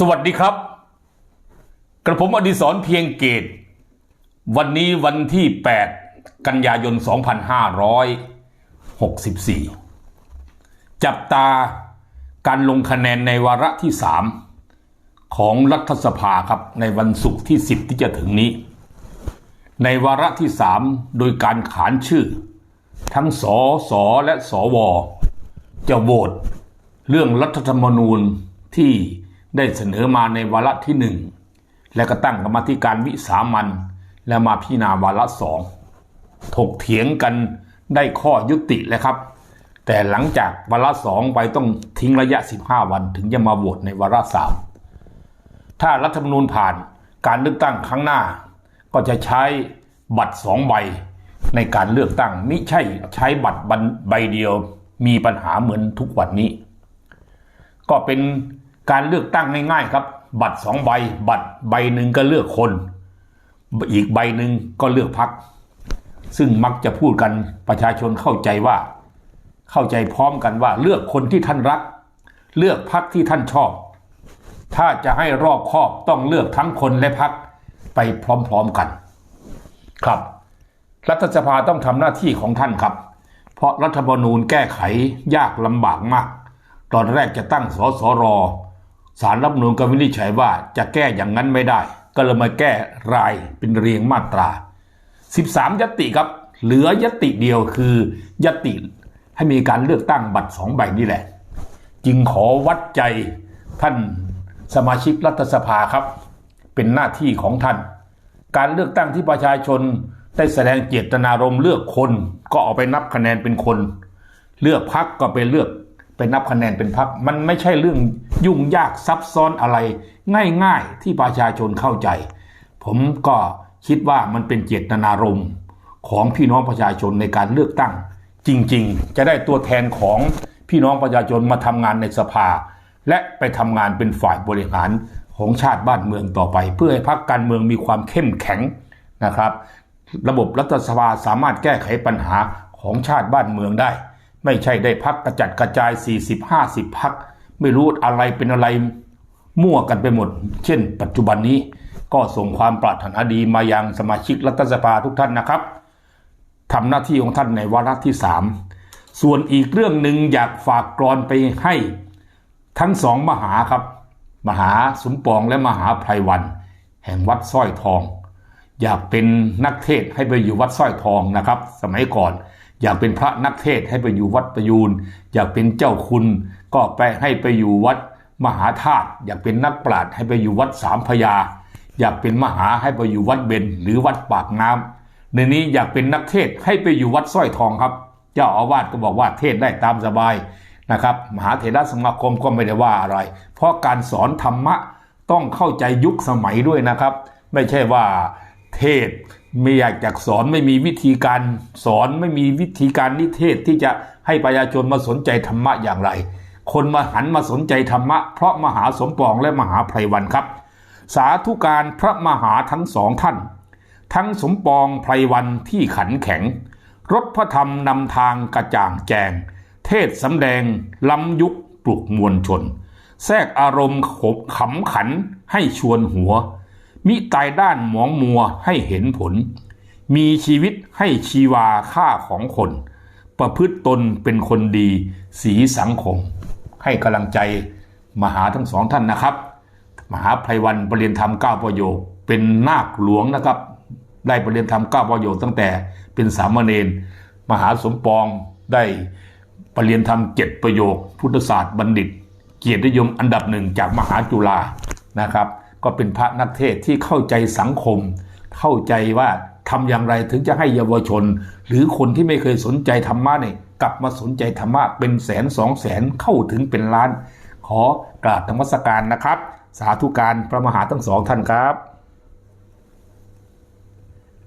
สวัสดีครับ กระผมอดิศรเพียงเกต วันนี้วันที่ 8 กันยายน 2564 จับตาการลงคะแนนในวาระที่ 3 ของรัฐสภาครับในวันศุกร์ที่ 10 ที่จะถึงนี้ ในวาระที่ 3 โดยการขานชื่อ ทั้งสอสอและสวจะโหวตเรื่องรัฐธรรมนูญที่ ได้เสนอมาในวาระที่หนึ่งและก็ตั้งกรรมธิการวิสามันและมาพิจารณาวาระสองถกเถียงกันได้ข้อยุติแล้วครับ แต่หลังจากวาระสองไปต้องทิ้งระยะ 15 วันถึงจะมาโหวตในวาระสามถ้ารัฐธรรมนูญผ่านการเลือกตั้งครั้งหน้า ก็จะใช้บัตรสองใบในการเลือกตั้งไม่ใช่ใช้บัตรใบเดียวมีปัญหาเหมือนทุกวันนี้ ก็เป็น การเลือกตั้งง่ายๆครับ บัตรสองใบ บัตรใบหนึ่งก็เลือกคน อีกใบหนึ่งก็เลือกพัก ซึ่งมักจะพูดกันประชาชนเข้าใจว่า เข้าใจพร้อมกันว่าเลือกคนที่ท่านรัก เลือกพักที่ท่านชอบ ถ้าจะให้รอบคอบต้องเลือกทั้งคนและพักไปพร้อมๆกัน ครับ รัฐสภาต้องทำหน้าที่ของท่านครับ เพราะรัฐธรรมนูญแก้ไขยากลำบากมาก ตอนแรกจะตั้งสสร สารรัฐธรรมนูญก็วินิจฉัยว่าจะแก้อย่างนั้นไม่ได้ ก็เลยมาแก้รายเป็นเรียงมาตรา 13ยติครับ เหลือยติเดียวคือยติให้มีการเลือกตั้งบัตรสองใบนี่แหละ จึงขอวัดใจท่านสมาชิกรัฐสภาครับ เป็นหน้าที่ของท่าน การเลือกตั้งที่ประชาชนได้แสดงเจตนารมณ์เลือกคนก็เอาไปนับคะแนนเป็นคน เลือกพักก็ไปเลือกไปนับคะแนนเป็นพักมันไม่ใช่เรื่อง ยุ่งยากซับซ้อนอะไรง่ายๆที่ประชาชนเข้าใจ ผมก็คิดว่ามันเป็นเจตนารมณ์ของพี่น้องประชาชนในการเลือกตั้ง จริงๆ จะได้ตัวแทนของพี่น้องประชาชนมาทำงานในสภา และไปทำงานเป็นฝ่ายบริหารของชาติบ้านเมืองต่อไป เพื่อให้พรรคการเมืองมีความเข้มแข็งนะครับ ระบบรัฐสภาสามารถแก้ไขปัญหาของชาติบ้านเมืองได้ ไม่ใช่ได้พักกระจัดกระจาย 40-50พัก ไม่รู้อะไรเป็นอะไรมั่วกันไปหมด เช่น ปัจจุบันนี้ก็ส่งความปรารถนาดีมายังสมาชิกรัฐสภาทุกท่านนะครับทำหน้าที่ของท่านในวาระที่สามส่วนอีกเรื่องหนึ่งอยากฝากกรอนไปให้ทั้งสองมหาครับ มหาสมปองและมหาไพรวัน แห่งวัดสร้อยทอง อยากเป็นนักเทศให้ไปอยู่วัดสร้อยทองนะครับ สมัยก่อน อยากเป็นพระนักเทศให้ไปอยู่วัดประยูนอยากเป็นเจ้าคุณ ก็ไปให้ไปอยู่วัดมหาธาตุอยากเป็นนักปราชญ์ให้ไปอยู่วัดสามพยา อยากเป็นมหาให้ไปอยู่วัดเบญหรือวัดปากน้ำในนี้อยากเป็นนักเทศให้ไปอยู่วัดสร้อยทองครับ เจ้าอาวาสก็บอกว่าเทศได้ตามสบายนะครับ มหาเถรสมาคมก็ไม่ได้ว่าอะไร เพราะการสอนธรรมะต้องเข้าใจยุคสมัยด้วยนะครับ ไม่ใช่ว่า เทศ ไม่อยากจะสอนไม่มีวิธีการสอนไม่มีวิธีการนิเทศที่จะให้ประชาชนมาสนใจธรรมะอย่างไร คนมาหันมาสนใจธรรมะ เพราะมหาสมปองและมหาไพรวันครับ สาธุการพระมหาทั้งสองท่าน ทั้งสมปองไพรวันที่ขันแข็งรถพระธรรมนำทางกระจ่างแจง เทศสำแดงล้ำยุคปลุกมวลชน แทรกอารมณ์ขบขำขันให้ชวนหัว มิตายด้านหมองมัวให้เห็นผล มีชีวิตให้ชีวาค่าของคน ประพฤติตนเป็นคนดี สีสังคม ให้กำลังใจมหาทั้งสองท่านนะครับ มหาไพรวันปรริยนธรรมเก้าประโยค เป็นนาคหลวงนะครับ ได้ปรริยนธรรมเก้าประโยคตั้งแต่เป็นสามเณรมหาสมปองได้ปรริยนธรรมเจ็ดประโยค พุทธศาสตร์บัณฑิต เกียรตินิยมอันดับหนึ่งจากมหาจุฬานะครับ ก็เป็นพระนักเทศที่เข้าใจสังคม เข้าใจว่าทำอย่างไรถึงจะให้เยาวชน หรือคนที่ไม่เคยสนใจธรรมะเนี่ยกลับมาสนใจธรรมะเป็นแสนสองแสนเข้าถึงเป็นล้าน ขอกราบธรรมสการนะครับ สาธุการพระมหาทั้งสองท่านครับ